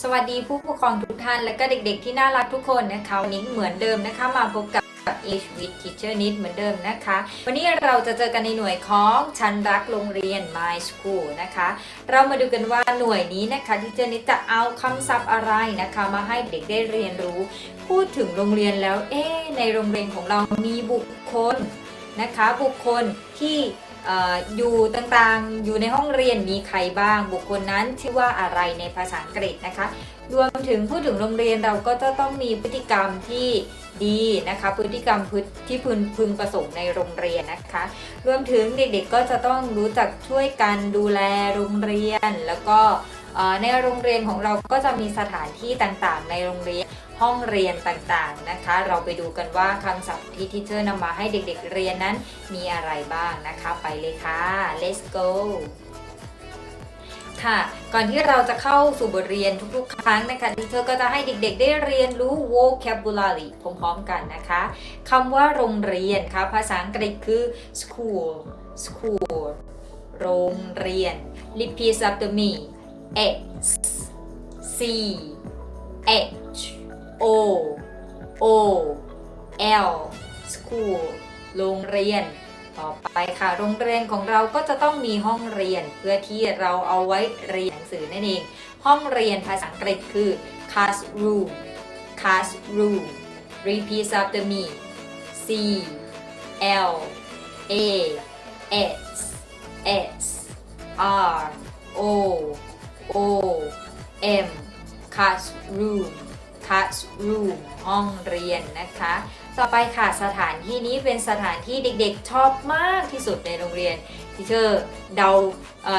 สวัสดีผู้ปกครองทุกท่าน และก็เด็กๆที่น่ารักทุกคนนะคะวันนี้เหมือนเดิมนะคะมาพบกับ English with Teacher นิดเหมือนเดิมนะคะ วันนี้เราจะเจอกันในหน่วยของฉันรักโรงเรียน My School นะคะ เรามาดูกันว่าหน่วยนี้นะคะ Teacher นิดจะเอาคำศัพท์อะไรนะคะ มาให้เด็กได้เรียนรู้ พูดถึงโรงเรียนแล้ว เอ๊ในโรงเรียนของเรามีบุคคลนะคะ บุคคลที่ อยู่ต่างๆ อยู่ในห้องเรียนมีใครบ้าง บุคคลนั้นชื่อว่าอะไรในภาษาอังกฤษนะคะ รวมถึงพูดถึงโรงเรียนเราก็จะต้องมีพฤติกรรมที่ดีนะคะ พฤติกรรมพึที่พึงพึงประสงค์ในโรงเรียนนะคะ รวมถึงเด็กๆก็จะต้องรู้จักช่วยกันดูแลโรงเรียน แล้วก็ในโรงเรียนของเราก็จะมีสถานที่ต่างๆ ในโรงเรียน ห้องเรียนต่างๆนะคะ เราไปดูกันว่าคำศัพท์ที่ทิเชอร์นำมาให้เด็กๆเรียนนั้นมีอะไรบ้างนะคะ ไปเลยค่ะ let's go ค่ะก่อนที่เราจะเข้าสู่บทเรียนทุกๆ ครั้งนะคะดิเชอร์ก็จะให้เด็กๆ ได้เรียนรู้ vocabulary พร้อมๆกันนะคะคำว่าโรงเรียนค่ะภาษาอังกฤษคือ school school โรงเรียน repeat after me x c h o o l school โรงเรียน ต่อไปค่ะ โรงเรียนของเราก็จะต้องมีห้องเรียนเพื่อที่เราเอาไว้เรียนหนังสือนั่นเอง ห้องเรียนภาษาอังกฤษคือ classroom classroom repeat after me C L A S S R O O M classroom classroom ห้องเรียนนะคะ ต่อไปค่ะสถานที่นี้เป็นสถานที่เด็กๆชอบมากที่สุดในโรงเรียนที่เชอร์เดา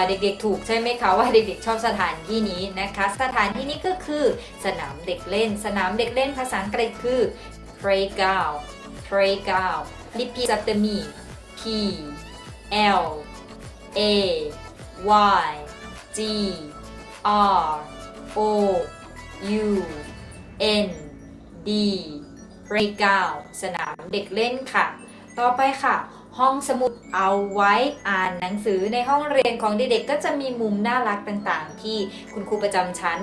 เด็กๆ ถูกใช่ไหมคะว่าเด็กๆ ชอบสถานที่นี้นะคะ สถานที่นี้ก็คือสนามเด็กเล่น สนามเด็กเล่นภาษาอังกฤษคือ playground playground repeat after me P L A Y G R O U N D playground สนามเด็กเล่นค่ะ ต่อไปค่ะ ห้องสมุดเอาไว้อ่านหนังสือในห้องเรียนของเด็กๆ ก็จะมีมุมน่ารักต่างๆ ที่คุณครูประจำชั้น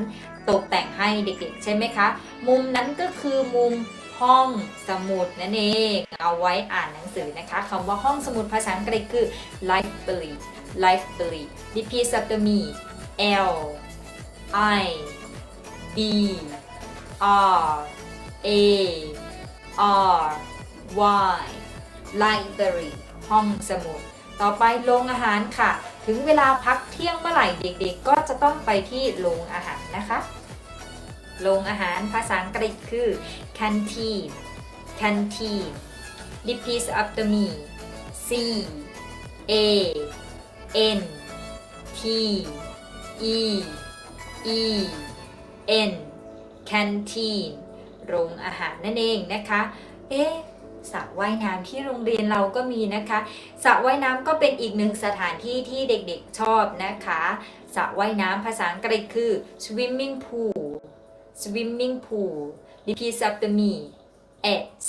ตกแต่งให้เด็กๆ ใช่ไหมคะ มุมนั้นก็คือมุมห้องสมุดนั่นเองเอาไว้อ่านหนังสือนะคะคำว่าห้องสมุดภาษาอังกฤษคือ library library repeat after me L I B R A R Y library ห้องสมุด ต่อไปโรงอาหารค่ะ ถึงเวลาพักเที่ยงเมื่อไหร่เด็กๆ ก็จะต้องไปที่โรงอาหารนะคะ โรงอาหารภาษาอังกฤษคือ canteen canteen repeat after me C A N T E E N canteen โรงอาหารนั่นเองนะคะ เอ๊ะสระว่ายน้ำที่โรงเรียนเราก็มีนะคะสระว่ายน้ำก็เป็นอีกหนึ่งสถานที่ที่เด็กๆชอบนะคะสระว่ายน้ำภาษาอังกฤษคือ swimming pool swimming pool repeat after me S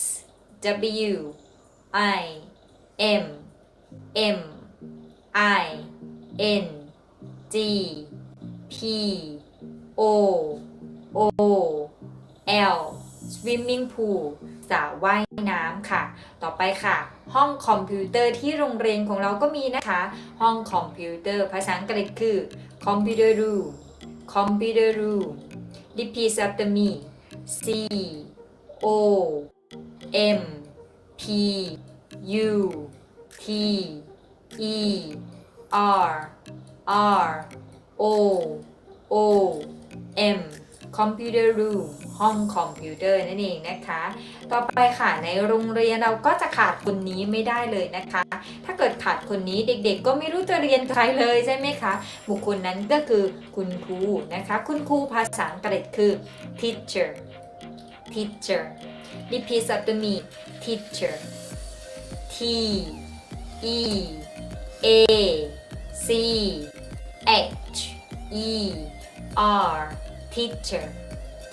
W I M M I N G P O O L swimming pool สระว่ายน้ำค่ะ ต่อไปค่ะ ห้องคอมพิวเตอร์ที่โรงเรียนของเราก็มีนะคะ ห้องคอมพิวเตอร์ภาษาอังกฤษคือ computer room computer room repeat after me C O M P U T E R R O O M computer room ห้องคอมพิวเตอร์นั่นเองนะคะ ต่อไปค่ะในโรงเรียนเราก็จะขาดคนนี้ไม่ได้เลยนะคะ ถ้าเกิดขาดคนนี้เด็กๆ ก็ไม่รู้จะเรียนใครเลยใช่ไหมคะ บุคคลนั้นก็คือคุณครูนะคะ คุณครูภาษาอังกฤษคือ teacher teacher repeat after me teacher T E A teacher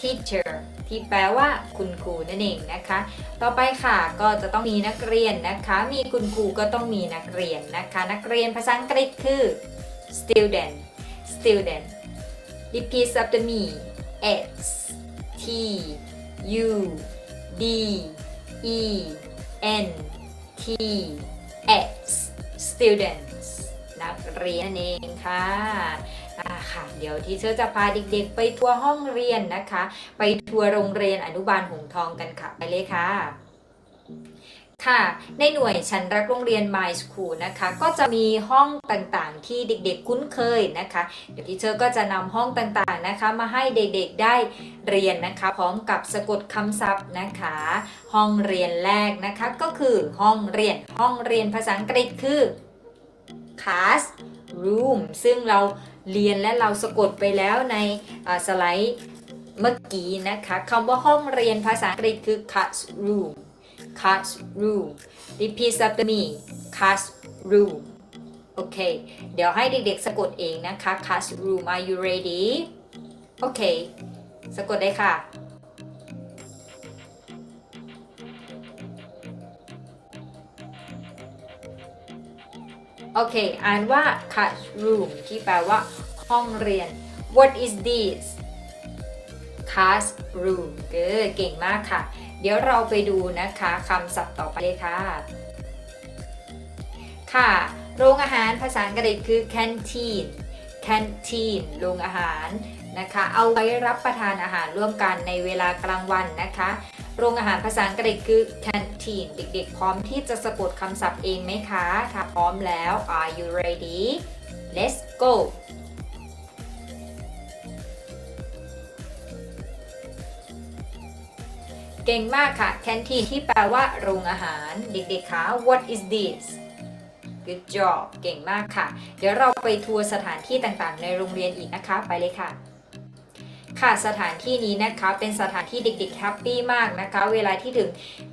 teacher ที่แปลว่าคุณครูนั่นเองนะคะ ต่อไปค่ะก็จะต้องมีนักเรียนนะคะ มีคุณครูก็ต้องมีนักเรียนนะคะ นักเรียนภาษาอังกฤษคือ student student repeat after me X T U D E N T X students นักเรียนนั่นเองค่ะ ค่ะเดี๋ยวที่เชอร์จะพาเด็กๆ ไปทัวร์ห้องเรียนนะคะ ไปทัวร์โรงเรียนอนุบาลหงทองกันค่ะไปเลยค่ะค่ะ ในหน่วยฉันรักโรงเรียน My School นะคะ ก็จะมีห้องต่างๆ ที่เด็กๆคุ้นเคยนะคะ เดี๋ยวทีเชอร์ก็จะนำห้องต่างๆนะคะ มาให้เด็กๆได้เรียนนะคะ พร้อมกับสะกดคำศัพท์นะคะ ห้องเรียนแรกนะคะก็คือห้องเรียนห้องเรียนภาษาอังกฤษคือ class room ซึ่งเรา เรียนและเราสะกดไปแล้วในสไลด์เมื่อกี้นะคะคำว่าห้องเรียนภาษาอังกฤษคือ classroom classroom repeat after me classroom โอเค เดี๋ยวให้เด็กๆสะกดเองนะคะ classroom are you ready โอเค สะกดได้ค่ะ โอเค อ่านว่า classroom ที่แปลว่า ห้องเรียน what is this classroom เออเก่งมากค่ะ เดี๋ยวเราไปดูนะคะคำศัพท์ต่อไปเลยค่ะ ค่ะ โรงอาหารภาษาอังกฤษคือ canteen canteen โรงอาหารนะคะ เอาไว้รับประทานอาหารร่วมกันในเวลากลางวันนะคะ โรงอาหารภาษาอังกฤษคือ canteen เด็กๆ พร้อมที่จะสะกดคำศัพท์เองไหมคะ ถ้าพร้อมแล้ว are you ready let's go เก่งมากค่ะ canteen ที่แปลว่าโรงอาหาร เด็กๆคะ what is this good job เก่งมากค่ะ เดี๋ยวเราไปทัวร์สถานที่ต่างๆ ในโรงเรียนอีกนะคะ ไปเลยค่ะ ค่ะสถานที่นี้นะคะเป็นสถานที่เด็กๆแฮปปี้มากนะคะ เวลาที่ถึง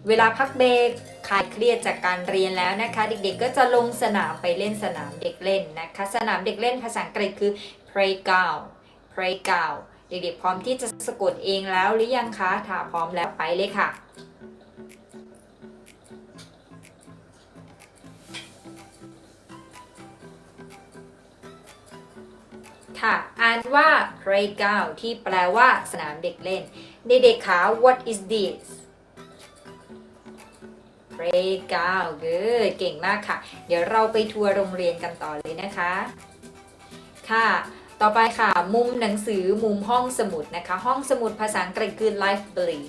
เวลาพักเบรกคลายเครียดจากการเรียนแล้วนะคะ เด็กๆก็จะลงสนามไปเล่นสนามเด็กเล่นนะคะ สนามเด็กเล่นภาษาอังกฤษคือ playground playground เด็กๆพร้อมที่จะสะกดเองแล้วหรือยังคะถ้าพร้อมแล้วไปเลยค่ะ ค่ะอ่านว่า playground ที่แปลว่าสนามเด็กเล่น เด็กๆคะ what is this playground good เก่งมากค่ะ เดี๋ยวเราไปทัวร์โรงเรียนกันต่อเลยนะคะ ค่ะ ต่อไปค่ะ มุมหนังสือมุมห้องสมุดนะคะ ห้องสมุดภาษาอังกฤษคือ library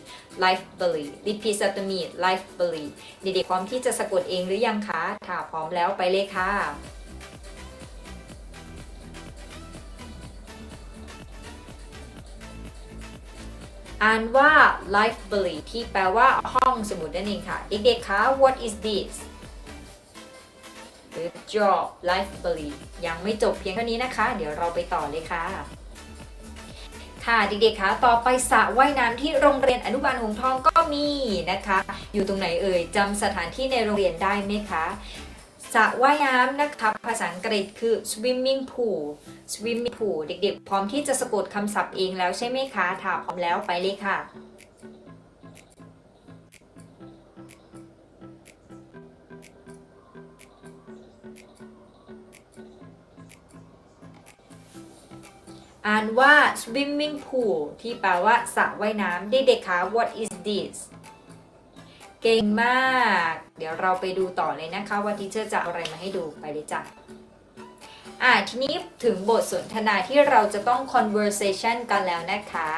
library repeat after me library เด็กๆพร้อมที่จะสะกดเองหรือยังคะ ถ้าพร้อมแล้วไปเลยค่ะ อ่านว่า library ที่แปลว่าห้องสมุดนั่นเองค่ะ เด็กๆคะ what is this Good job library ยังไม่จบเพียงเท่านี้นะคะ เดี๋ยวเราไปต่อเลยค่ะ ค่ะเด็กๆคะต่อไปสระว่ายน้ำที่โรงเรียนอนุบาลหงทองก็มีนะคะ อยู่ตรงไหนเอ่ยจำสถานที่ในโรงเรียนได้ไหมคะ สระว่ายน้ำนะคะ ภาษาอังกฤษคือ swimming pool swimming pool เด็กๆ พร้อมที่จะสะกดคำศัพท์เองแล้วใช่ไหมคะถ้าพร้อมแล้วไปเลยค่ะ อ่านว่า swimming pool ที่แปลว่าสระว่ายน้ำเด็กๆคะ what is this เก่งมาก เดี๋ยวเราไปดูต่อเลยนะคะว่าทีเชอร์จะเอาอะไรมาให้ดูไปเลยจ้ะอ่าทีนี้ถึงบทสนทนาที่เราจะต้อง conversation กันแล้วนะคะ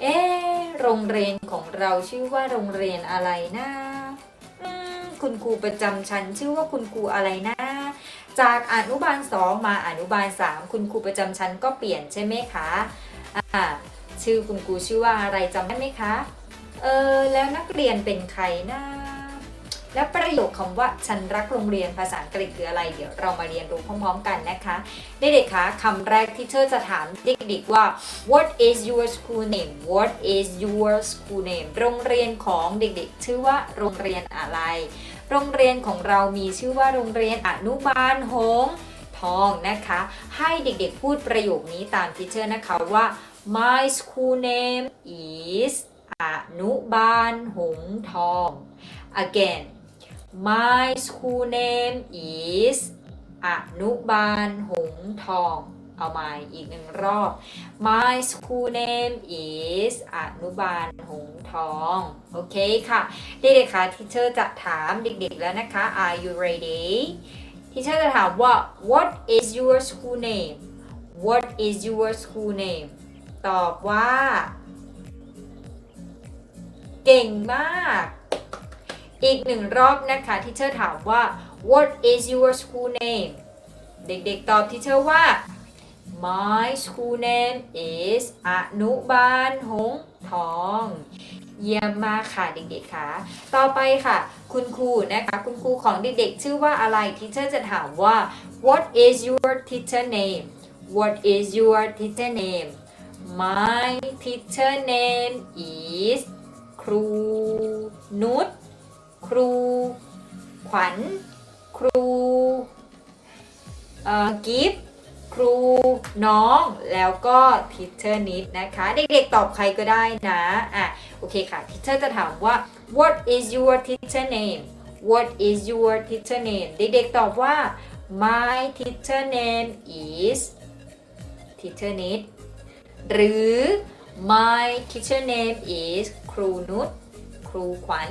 เอ๊ะโรงเรียนของเราชื่อว่าโรงเรียนอะไรนะคุณครูประจำชั้นชื่อว่าคุณครูอะไรนะจากอนุบาล 2 มาอนุบาล 3 คุณครูประจำชั้นก็เปลี่ยนใช่ไหมคะอ่าชื่อคุณครูชื่อว่าอะไรจำได้ไหมคะ เออแล้วนักเรียนเป็นใครนะและประโยคคำว่าฉันรักโรงเรียนภาษาอังกฤษคืออะไร เดี๋ยวเรามาเรียนรู้พร้อมๆกันนะคะเด็กๆคะคำแรกที่เธอจะถามเด็กๆว่า what is your school name what is your school name โรงเรียนของเด็กๆ ชื่อว่าโรงเรียนอะไร โรงเรียนของเรามีชื่อว่าโรงเรียนอนุบาลหงทองนะคะ ให้เด็กๆพูดประโยคนี้ตามทีเชอร์นะคะว่า my school name is อนุบาลหงทอง again my school name is อนุบาลหงทอง เอาใหม่อีกหนึ่งรอบ My school name is อนุบาลหงทอง โอเคค่ะ เด็กๆค่ะทีเชอร์จะถามเด็กๆแล้วนะคะ Are you ready ทีเชอร์จะถามว่า What is your school name What is your school name ตอบว่า เก่งมาก อีกหนึ่งรอบนะคะที่เชอร์ถามว่า What is your school name เด็กๆตอบที่เชอร์ว่า My school name is อนุบาลหงทองเยี่ยมมากค่ะเด็กๆค่ะ ต่อไปค่ะ คุณครูนะคะ คุณครูของเด็กๆ ชื่อว่าอะไรทีเชอร์จะถามว่า What is your teacher name What is your teacher name My teacher name is ครู นุชครู ขวัญ ครูกิฟครูน้องแล้วก็ทิเชอร์นิดนะคะ เด็กๆตอบใครก็ได้นะอะโอเคค่ะทิเชอร์จะถามว่า what is your teacher name what is your teacher name เด็กๆตอบว่า my teacher name is teacher นิดหรือ my teacher name is ครูนุชครูขวัญ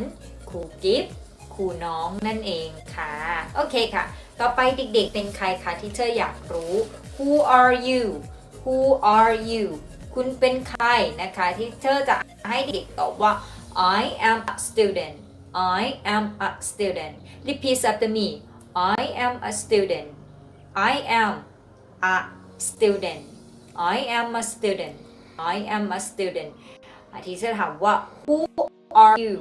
ครูกิฟต์ครูน้องนั่นเองค่ะ โอเคค่ะ ต่อไปเด็กๆเป็นใครคะที่เธออยากรู้ Who are you Who are you คุณเป็นใครนะคะที่เธอจะให้เด็กตอบว่า I am a student I am a student repeat after me I am a student I am a student I am a student I am a student ที่เธอถามว่า Who are you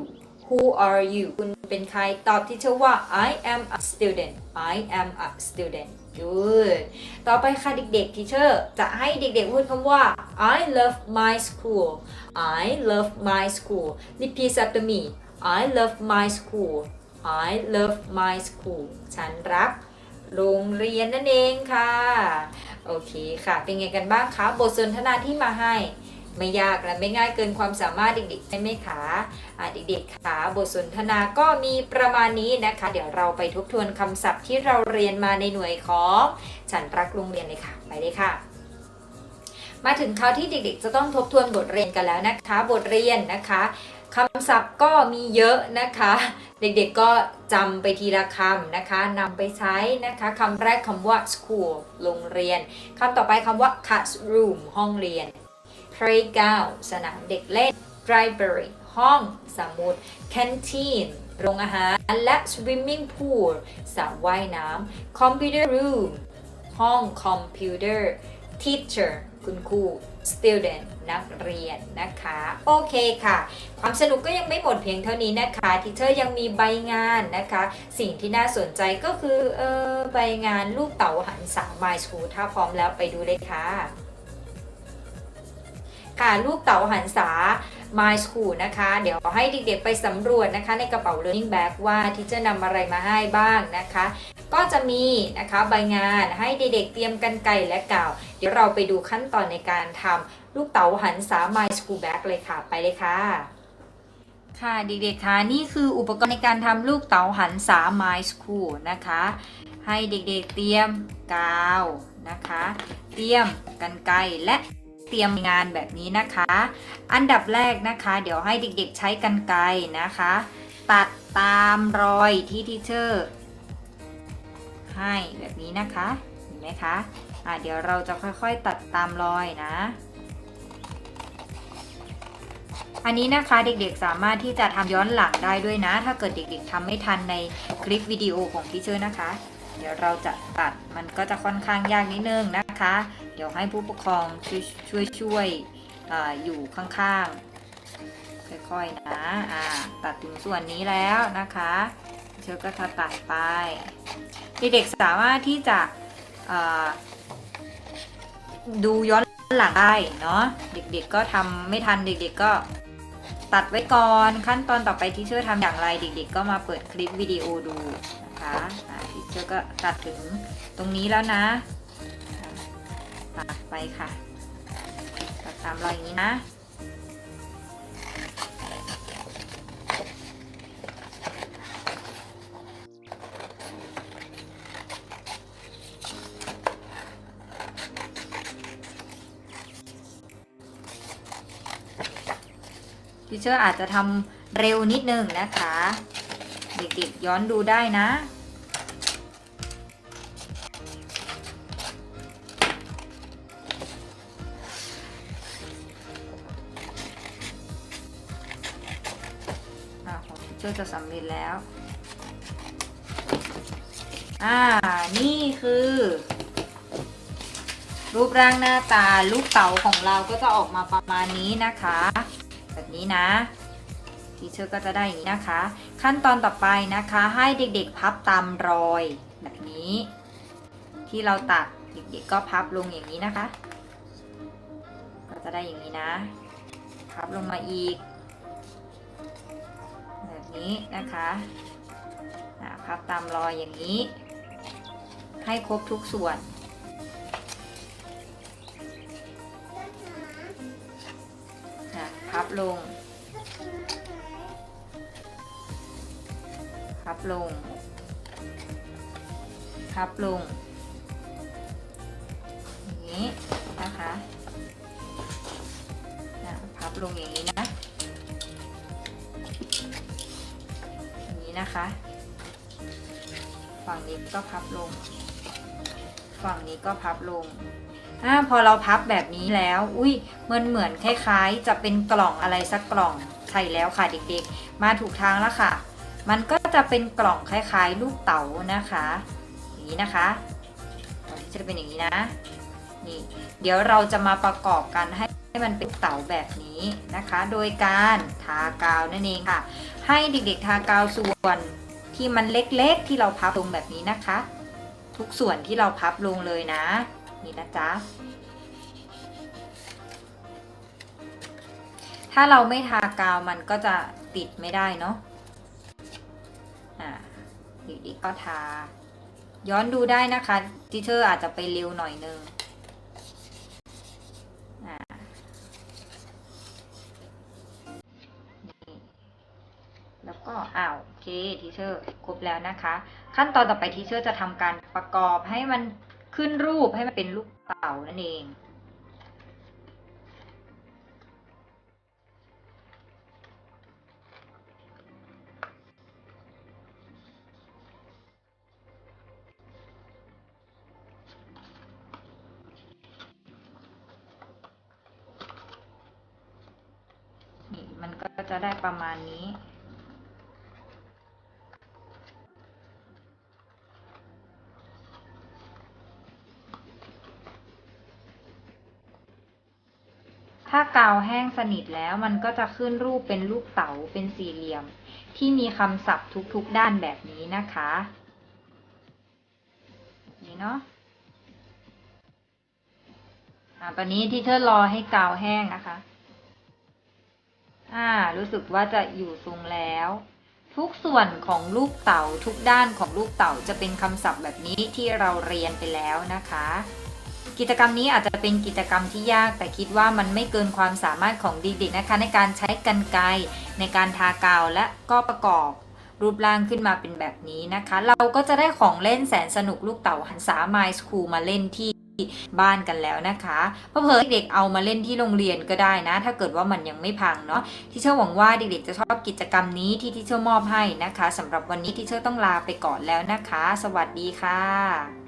Who are you คุณเป็นใครตอบที่เธอว่า I am a student I am a student good ต่อไปค่ะเด็กๆที่เชอร์จะให้เด็กๆพูดคำว่า I love my school I love my school repeat after me I love my school I love my school ฉันรักโรงเรียนนั่นเองค่ะ โอเคค่ะ เป็นไงกันบ้างคะบทสนทนาที่มาให้ไม่ยากและไม่ง่ายเกินความสามารถเด็กๆใช่ไหมคะเด็กๆค่ะบทสนทนาก็มีประมาณนี้นะคะ เดี๋ยวเราไปทบทวนคำศัพท์ที่เราเรียนมาในหน่วยของฉันรักโรงเรียนเลยค่ะ ไปเลยค่ะ มาถึงคราวที่เด็กๆ จะต้องทบทวนบทเรียนกันแล้วนะคะ บทเรียนนะคะ คำศัพท์ก็มีเยอะนะคะ เด็กๆก็จำไปทีละคำนะคะนำไปใช้นะคะคำแรกคำว่า school โรงเรียนคำต่อไปคำว่า classroom ห้องเรียน playground สนามเด็กเล่น library ห้องสมุด canteen โรงอาหาร และ swimming pool สระว่ายน้ำ computer room ห้องคอมพิวเตอร์ teacher คุณครู student นักเรียนนะคะ โอเคค่ะ ความสนุกก็ยังไม่หมดเพียงเท่านี้นะคะทีเชอร์ยังมีใบงานนะคะ สิ่งที่น่าสนใจก็คือเออใบงานลูกเต๋าหันสา My School ถ้าพร้อมแล้วไปดูเลยค่ะค่ะลูกเต๋าหันษา My School นะคะ เดี๋ยวให้เด็กๆไปสำรวจนะคะ ในกระเป๋า Learning Bag ว่าที่จะนำอะไรมาให้บ้างนะคะ ก็จะมีนะคะใบงานให้เด็กๆเตรียมกันไก่และกาว ดี๋ยวเราไปดูขั้นตอนในการทำลูกเต๋าหันษา My School Bag เลยค่ะ ไปเลยค่ะ ค่ะเด็กๆคะนี่คืออุปกรณ์ในการทำลูกเต๋าหันษา My School นะคะ ให้เด็กๆเตรียมกาวนะคะ เตรียมกันไกรและเตรียมงานแบบนี้นะคะ อันดับแรกนะคะ เดี๋ยวให้เด็กๆใช้กันไกรนะคะ ตัดตามรอยที่ทีเชอร์ให้แบบนี้นะคะ เห็นไหมคะ อะเดี๋ยวเราจะค่อยๆตัดตามรอยนะ อันนี้นะคะเด็กๆสามารถที่จะทำย้อนหลังได้ด้วยนะ ถ้าเกิดเด็กๆทำไม่ทันในคลิปวิดีโอของพี่เชอร์นะคะ เดี๋ยวเราจะตัดมันก็จะค่อนข้างยากนิดนึงนะคะ เดี๋ยวให้ผู้ปกครองช่วยช่วยช่วยเอออยู่ข้างๆ ค่อยๆนะอ่าตัดถึงส่วนนี้แล้วนะคะเชอร์ก็จะตัดไป เด็กๆสามารถที่จะ ดูย้อนหลังได้เนาะเด็กๆก็ทำไม่ทันเด็กๆก็ตัดไว้ก่อนขั้นตอนต่อไปที่เชื่อทำอย่างไรเด็กๆ ก็มาเปิดคลิปวิดีโอดูนะคะที่เชื่อก็ตัดถึงตรงนี้แล้วนะตัดไปค่ะตัดตามรอยอย่างนี้นะ ทีเชอร์อาจจะทำเร็วนิดนึงนะคะ เด็กๆย้อนดูได้นะ อ่าของทีเชอร์จะสำเร็จแล้ว อ่า นี่คือ รูปร่างหน้าตาลูกเต๋าของเราก็จะออกมาประมาณนี้นะคะ แบบนี้นะทีเชอร์ก็จะได้อย่างนี้นะคะ ขั้นตอนต่อไปนะคะให้เด็กๆพับตามรอยแบบนี้ ที่เราตัดเด็กๆก็พับลงอย่างนี้นะคะ ก็จะได้อย่างนี้นะ พับลงมาอีก แบบนี้นะคะพับตามรอยอย่างนี้ ให้ครบทุกส่วน พับลง พับลง พับลง อย่างนี้นะคะอะพับลงอย่างนี้นะ อย่างนี้นะคะ ฝั่งนี้ก็พับลง ฝั่งนี้ก็พับลง อ่าพอเราพับแบบนี้แล้ว อุ้ยมันเหมือนคล้ายๆ จะเป็นกล่องอะไรสักกล่องใช่แล้วค่ะเด็กๆ มาถูกทางแล้วค่ะ มันก็จะเป็นกล่องคล้ายๆ ลูกเต๋านะคะ อย่างนี้นะคะจะเป็นอย่างนี้นะนี่เดี๋ยวเราจะมาประกอบกันให้ให้มันเป็นเต๋าแบบนี้นะคะ โดยการทากาวนั่นเองค่ะ ให้เด็กๆทากาวส่วนที่มันเล็กๆที่เราพับลงแบบนี้นะคะ ทุกส่วนที่เราพับลงเลยนะ นี่นะจ๊ะ ถ้าเราไม่ทากาวมันก็จะติดไม่ได้เนาะอ่าดีๆก็ทา ย้อนดูได้นะคะทิเชอร์อาจจะไปเร็วหน่อยนึงอ่านี่แล้วก็อ้าวโอเคทีเชอร์ครบแล้วนะคะ ขั้นตอนต่อไปทีเชอร์จะทำการประกอบให้มัน ขึ้นรูปให้มันเป็นลูกเต่านั่นเอง นี่มันก็จะได้ประมาณนี้ ถ้ากาวแห้งสนิทแล้วมันก็จะขึ้นรูปเป็นลูกเต๋าเป็นสี่เหลี่ยม ที่มีคำศัพท์ทุกๆด้านแบบนี้นะคะ นี่เนาะอ่าตอนนี้ที่เธอรอให้กาวแห้งนะคะ อ่า รู้สึกว่าจะอยู่ทรงแล้ว ทุกส่วนของลูกเต๋าทุกด้านของลูกเต๋าจะเป็นคำศัพท์แบบนี้ที่เราเรียนไปแล้วนะคะ กิจกรรมนี้อาจจะเป็นกิจกรรมที่ยาก แต่คิดว่ามันไม่เกินความสามารถของเด็กๆนะคะ ในการใช้กันไกรในการทากาวและก็ประกอบรูปร่างขึ้นมาเป็นแบบนี้นะคะ เราก็จะได้ของเล่นแสนสนุกลูกเต่าหันษาไมสคูลมาเล่นที่บ้านกันแล้วนะคะเพอเพอเด็กๆเอามาเล่นที่โรงเรียนก็ได้นะ ถ้าเกิดว่ามันยังไม่พังเนาะที่เชื่อหวังว่าเด็กๆจะชอบกิจกรรมนี้ที่ที่เชื่อมอบให้นะคะสำหรับวันนี้ที่เชื่อต้องลาไปก่อนแล้วนะคะ สวัสดีค่ะ